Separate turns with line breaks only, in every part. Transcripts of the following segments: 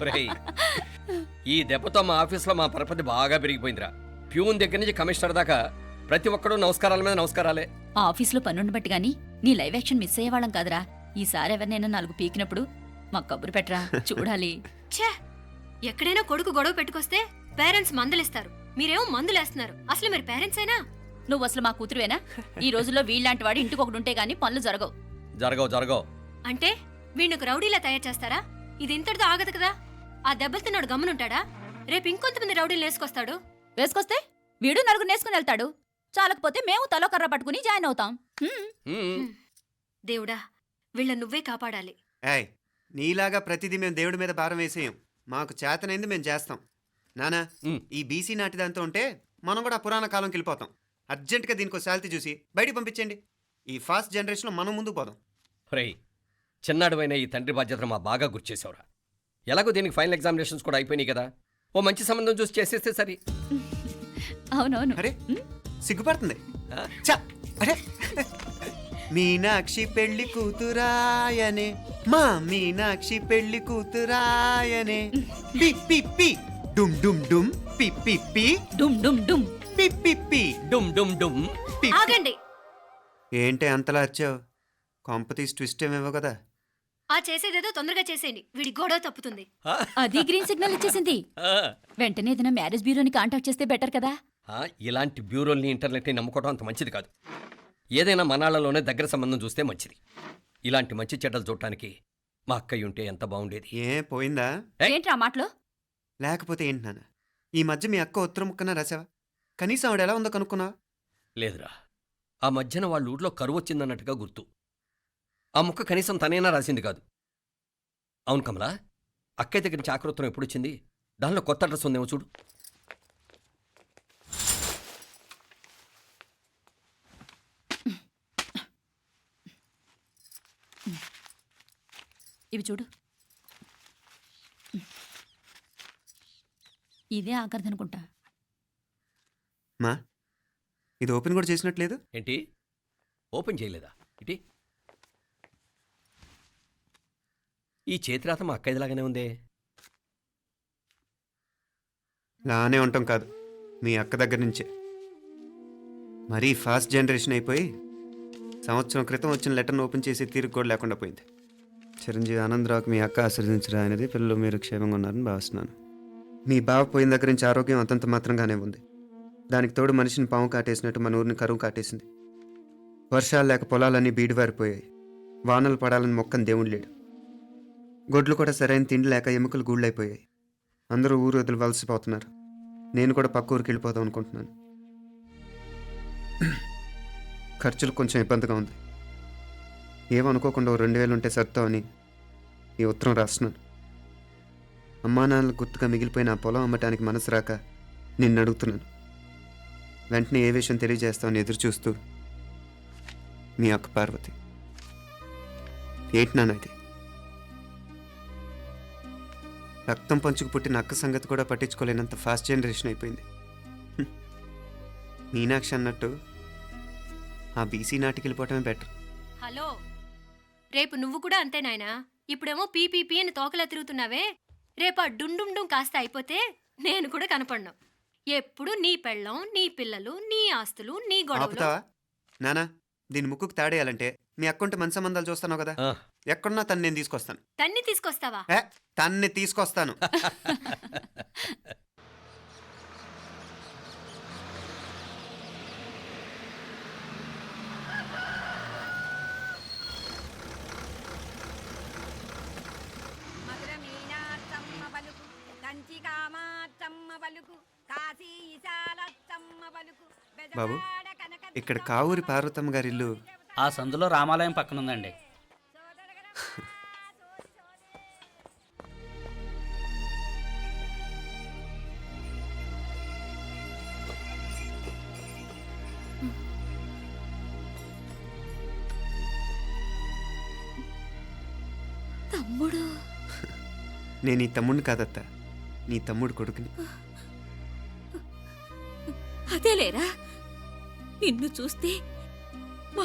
ఒరేయ్, ఈ దెబ్బతో మా ఆఫీస్లో మా పరపతి బాగా పెరిగిపోయిందిరా. ప్యూన్ దగ్గర నుంచి కమిషనర్ దాకా ప్రతి ఒక్కడు నమస్కారాల మీద నమస్కారాలే.
ఆ ఆఫీస్లో బట్టి గాని నీ లైవ్ యాక్షన్ మిస్ అయ్యేవాళ్ళం కాదురా. ఈసారి ఎవరినైనా నాలుగు పీకినప్పుడు మాకు కబురు పెట్టరా. చూడాలి.
ఛే! ఎక్కడైనా కొడుకు గొడవ పెట్టుకొస్తే పేరెంట్స్ మందులిస్తారు. మీరేమో మందులేస్తున్నారు. అసలు మీరు పేరెంట్స్ అయినా?
నువ్వు అసలు మా కూతురువేనా? ఈ రోజుల్లో వీళ్ళలాంటి వాడు ఇంటికి ఒకటి ఉంటే గానీ పనులు జరగవు.
జరగవు జరగవు.
అంటే వీణ్ణకు రౌడీలా తయారు చేస్తారా? ఇది ఇంతటితో ఆగదు కదా? ఆ దెబ్బలుతున్నాడు గమ్మునుంటాడా? రేపు ఇంకొంతమంది రౌడీలు వేసుకొస్తాడు
వేసుకొస్తే వీడు నలుగురు నేసుకుని వెళ్తాడు. చాలకపోతే మేము తలో కర్ర పట్టుకుని జాయిన్ అవుతాం. హ్మ్.
దేవుడా వీళ్ళ నువ్వే కాపాడాలి.
ఏయ్ నీలాగా ప్రతిదీ మేము దేవుడి మీద భారం వేసేయం. మాకు చేతనైంది మేము చేస్తాం. నానా
ఉమ్.
ఈ బీసీ నాటిదంతా ఉంటే మనం కూడా ఆ పురాణ కాలంకి వెళ్ళిపోతాం. అర్జెంటుగా దీనికి శాలిటీ చూసి బయటికి పంపించండి. ఈ ఫాస్ట్ జనరేషన్లో మనం ముందుకు పోదాం.
ఒరేయ్ చిన్నాడువైన ఈ తండ్రి బాధ్యతను మా బాగా గుర్చేసావురా ఎలాగో దీనికి ఫైనల్ ఎగ్జామినేషన్స్ కూడా అయిపోయినాయి కదా. ఓ మంచి సంబంధం చూసి చేసేస్తే సరి.
అవునవును.
అరే? సిగ్గుపడుతుంది.
ఆ?
చ అరే. మీనాక్షి పెళ్ళి కూతురాయనే. మా మీనాక్షి పెళ్ళి కూతురాయనే. పి పి పి. డుమ్ డుమ్ డుమ్. పి పి పి.
డుమ్ డుమ్ డుమ్.
పి పి పి.
డుమ్ డుమ్ డుమ్.
పి.
ఆగండి.
ఏంటి అంతలా వచ్చావు కాంపతీస్ ట్విస్ట్ ఏమేవో కదా.
ఆ చేసేదేదో తొందరగా చేసేయండి. వీడి గొడవ తప్పుతుంది.
ఆ,
అది గ్రీన్ సిగ్నల్ ఇచ్చేసింది. వెంటనే ఏదైనా మ్యారేజ్ బ్యూరోని కాంటాక్ట్ చేస్తే బెటర్ కదా?
ఆ, ఇలాంటి బ్యూరోల్ని ఇంటర్నెట్ని నమ్ముకోవడం అంత మంచిది కాదు. ఏదైనా మనాళ్ళలోనే దగ్గర సంబంధం చూస్తే మంచిది. ఇలాంటి మంచి చెడ్డలు చూడటానికి మా అక్కయ్య ఉంటే ఎంత బాగుండేది.
ఏ పోయిందా?
ఏయ్.
ఏంట్రా ఆ మాటలు?
లేకపోతే ఏంటి నాన్న? ఈ మధ్య మీ అక్క ఉత్తరం ముక్కన రాసావా? కనీసం ఆవిడ ఎలా ఉందో కనుక్కున్నావా?
లేదురా. ఆ మధ్యన వాళ్ళ ఊర్లో కరువు వచ్చిందన్నట్టుగా గుర్తు. ఆ ముక్క కనీసం తనైనా రాసింది కాదు. అవును కమలా అక్కయ్య దగ్గర నుంచి ఆకృతం ఎప్పుడు వచ్చింది దానిలో కొత్త అడ్రస్ ఉందేమో చూడు.
ఇవి చూడు. ఇదే ఆఖరిదనుకుంటా
మా ఇది ఓపెన్ కూడా చేసినట్లేదు
ఏంటి? ఓపెన్ చేయలేదా? ఇటీ? ఈ చేతిరాత మా అక్కయ్యలాగానే ఉందే.
లానే ఉంటాం కాదు మీ అక్క దగ్గర నుంచే. మరీ ఫాస్ట్ జనరేషన్ అయిపోయి సంవత్సరం క్రితం వచ్చిన లెటర్ను ఓపెన్ చేసి తీరుకు కూడా లేకుండా పోయింది. చిరంజీవి ఆనందరావుకి మీ అక్క ఆశీర్దించరా అనేది పిల్లలు మీరు క్షేమంగా ఉన్నారని భావిస్తున్నాను. మీ బావ పోయిన దగ్గర నుంచి ఆరోగ్యం అంతంత మాత్రంగానే ఉంది. దానికి తోడు మనిషిని పాము కాటేసినట్టు మన ఊరిని కరువు కాటేసింది. వర్షాలు లేక పొలాలన్నీ బీడివారిపోయాయి. వానలు పడాలని మొక్కని దేవుడు లేడు. గొడ్లు కూడా సరైన తిండి లేక ఎముకలు గూళ్ళైపోయాయి. అందరూ ఊరు వదిలివలసిపోతున్నారు నేను కూడా పక్క ఊరికి వెళ్ళిపోదాం అనుకుంటున్నాను. ఖర్చులు కొంచెం ఇబ్బందిగా ఉంది. ఏమనుకోకుండా ఓ రెండు వేలు ఉంటే సర్దామని ఈ ఉత్తరం రాస్తున్నాను. అమ్మా నాన్నలకు గుర్తుగా మిగిలిపోయిన ఆ పొలం అమ్మటానికి మనసు రాక నిన్ను అడుగుతున్నాను. వెంటనే ఏ విషయం తెలియజేస్తామని ఎదురు చూస్తూ మీ అక్క పార్వతి ఏంటి నాన్న ఇది? రక్తం పంచుకు పుట్టిన అక్క సంగతి కూడా పట్టించుకోలేనంత ఫాస్ట్ జనరేషన్ అయిపోయింది. మీనాక్షి అన్నట్టు ఆ బీసీ నాటికి వెళ్ళిపోవటమే బెటర్
హలో. రేపు నువ్వు కూడా అంతే నాయనా. ఇప్పుడేమో పీపీపీ అని తోకలా తిరుగుతున్నావే. రేపు ఆ డుండుండుం డుం కాస్త అయిపోతే నేను కూడా కనపడను. ఎప్పుడు నీ పెళ్ళం నీ పిల్లలు నీ ఆస్తులు నీ గొడవలు.
ఆపుతావా? నానా దీని ముక్కుకు తాడేయాలంటే మీ అక్కంటే మంచి సంబంధాలు చూస్తాను కదా?
ఆ,
ఎక్కడున్నా తను నేను తీసుకొస్తాను.
తన్ని తీసుకొస్తావా?
ఏ తన్ని తీసుకొస్తాను.
మధుర మీనాత్తమ్మ పలుకు కంచి కామాత్తమ్మ పలుకు కాశీ ఈశాలత్తమ్మ పలుకు
బాబు, ఇక్కడ కావూరి పార్వతమ్మ గారి ఇల్లు
ఆ సందులో రామాలయం పక్కన ఉందండి
తమ్ముడు.
నేను నీ తమ్ముడిని కాదత్త నీ తమ్ముడు కొడుకుని.
అదేలేరా నిన్ను చూస్తే మా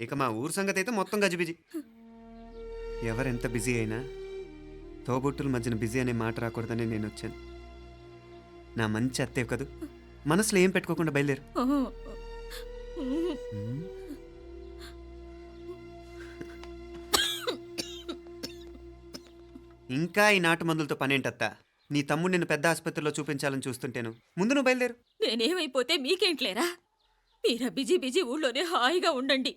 ఇక మా ఊరు సంగతి అయితే మొత్తం గజిబిజీ ఎవరెంత బిజీ అయినా తోబుట్టుల మధ్యన బిజీ అనే మాట రాకూడదని నేను వచ్చాను నా మంచి అత్తే కదూ? మనసులో ఏం పెట్టుకోకుండా బయలుదేరు. ఇంకా ఈ నాటు మందులతో పనేంటత్తా? నీ తమ్ముడు నిన్ను పెద్ద ఆసుపత్రిలో చూపించాలని చూస్తుంటేను. ముందు నువ్వు బయలుదేరు.
నేనేమైపోతే మీకేంట్లేరా? మీరా బిజీ బిజీ ఊళ్ళోనే హాయిగా ఉండండి.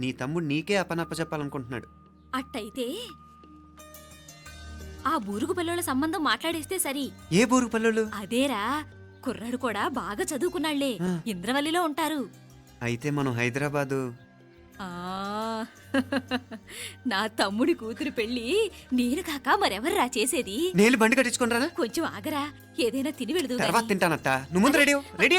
నీ తమ్ముడు నీకే అపనప్ప చెప్పాలనుకుంటున్నాడు.
అట్టయితే ఆ బూరుగు పిల్లల సంబంధం మాట్లాడేస్తే సరి.
ఏ బూరు పల్లెలు
అదేరా కుర్రాడు కూడా బాగా
చదువుకున్నాళ్ళే.
ఇంద్రవల్లిలో ఉంటారు.
అయితే మనం హైదరాబాదు.
ఆ. నా తమ్ముడి కూతురు పెళ్ళి నేను కాక మరెవర్రా చేసేది?
నేను బండి కట్టించుకుంటారా
కొంచెం ఆగరా ఏదైనా తిని వెళదు
తర్వాత నువ్వు ముందు రెడీ. రెడీ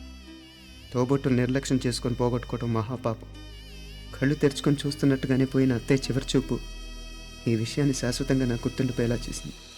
తోబొట్టులు నిర్లక్ష్యం చేసుకొని పోగొట్టుకోవడం మహాపాపం. కళ్ళు తెరుచుకొని చూస్తున్నట్టుగానే పోయిన అత్తయ్య చివరి చూపు. ఈ విషయాన్ని శాశ్వతంగా నా గుర్తుండిపోయేలా చేసింది.